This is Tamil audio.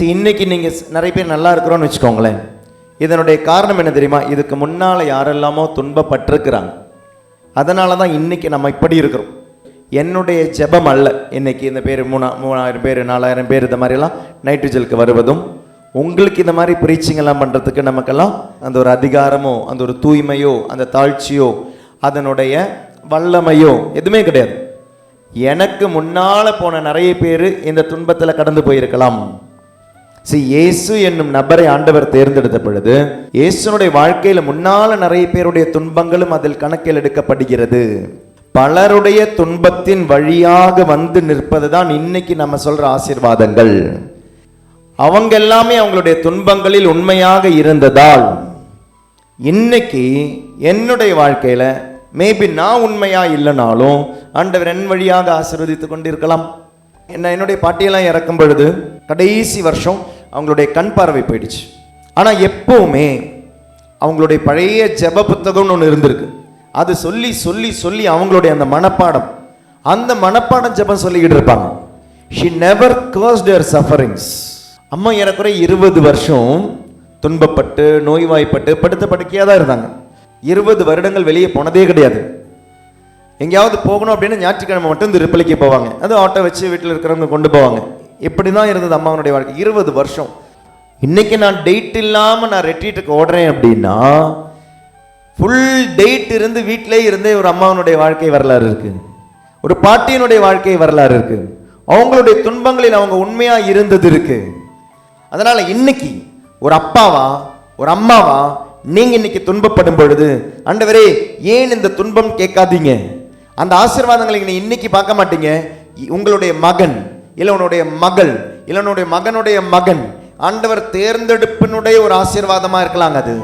சரி இன்னைக்கு நீங்கள் நிறைய பேர் நல்லா இருக்கிறோன்னு வச்சுக்கோங்களேன். இதனுடைய காரணம் என்ன தெரியுமா? இதுக்கு முன்னால் யாரெல்லாமோ துன்பப்பட்டிருக்கிறாங்க. அதனால தான் இன்னைக்கு நம்ம இப்படி இருக்கிறோம். என்னுடைய ஜெபம் அல்ல. இன்னைக்கு இந்த பேர் மூணா மூணாயிரம் பேர் நாலாயிரம் பேர் இந்த மாதிரிலாம் நைட்ரஜலுக்கு வருவதும் உங்களுக்கு இந்த மாதிரி பிரீச்சிங்கெல்லாம் பண்ணுறதுக்கு நமக்கெல்லாம் அந்த ஒரு அதிகாரமோ அந்த ஒரு தூய்மையோ அந்த தாழ்ச்சியோ அதனுடைய வல்லமையோ எதுவுமே கிடையாது. எனக்கு முன்னால் போன நிறைய பேர் இந்த துன்பத்தில் கடந்து போயிருக்கலாம். இயேசு என்னும் நபரை ஆண்டவர் தேர்ந்தெடுத்த பொழுது இயேசுனுடைய வாழ்க்கையில முன்னால நிறைய பேருடைய துன்பங்களும் அதில் கணக்கில் எடுக்கப்படுகிறது. பலருடைய துன்பத்தின் வழியாக வந்து நிற்பதுதான் இன்னைக்கு நம்ம சொல்ற ஆசீர்வாதங்கள். அவங்க எல்லாமே அவங்களுடைய துன்பங்களில் உண்மையாக இருந்ததால் இன்னைக்கு என்னுடைய வாழ்க்கையில மேபி நான் உண்மையா இல்லைனாலும் ஆண்டவர் என் வழியாக ஆசீர்வதித்து கொண்டிருக்கலாம். என்ன என்னுடைய பாட்டியெல்லாம் இறக்கும் பொழுது கடைசி வருஷம் அவங்களுடைய கண் பார்வை போயிடுச்சு. ஆனால் எப்போவுமே அவங்களுடைய பழைய ஜெப புத்தகம்னு ஒன்று இருந்திருக்கு. அது சொல்லி சொல்லி சொல்லி அவங்களுடைய அந்த மனப்பாடம். அந்த மனப்பாடம் ஜெபம் சொல்லிக்கிட்டு இருப்பாங்க. She never cursed her sufferings அம்மா ஏறக்குறைய இருபது வருஷம் துன்பப்பட்டு நோய்வாய்ப்பட்டு படுத்த படுக்கையாக தான் இருந்தாங்க. இருபது வருடங்கள் வெளியே போனதே கிடையாது. எங்கேயாவது போகணும் அப்படின்னு ஞாயிற்றுக்கிழமை மட்டும் இந்த போவாங்க. அது ஆட்டோ வச்சு வீட்டில் இருக்கிறவங்க கொண்டு போவாங்க. இப்படி தான் இருந்தது அம்மாவனுடைய வாழ்க்கை. இருபது வருஷம். இன்னைக்கு நான் டேட் இல்லாமல் நான் ரெட்ரீட்டுக்கு ஓடுறேன் அப்படின்னா ஃபுல் டேட் இருந்து வீட்டிலே இருந்தே ஒரு அம்மாவனுடைய வாழ்க்கை வரலாறு இருக்குது ஒரு பாட்டியினுடைய வாழ்க்கை வரலாறு இருக்குது அவங்களுடைய துன்பங்களில் அவங்க உண்மையாக இருந்தது இருக்குது அதனால் இன்னைக்கு ஒரு அப்பாவா ஒரு அம்மாவா நீங்கள் இன்னைக்கு துன்பப்படும் பொழுது ஆண்டவரே ஏன் இந்த துன்பம் கேட்காதீங்க? அந்த ஆசீர்வாதங்களை நீங்கள் இன்னைக்கு பார்க்க மாட்டீங்க? இ- உங்களுடைய மகன் இல்லை உன்னுடைய மகள் இல்லை உன்னுடைய மகனுடைய மகன். ஆண்டவர் தேர்ந்தெடுப்பினுடைய ஒரு ஆசீர்வாதமாக இருக்கலாங்க அது.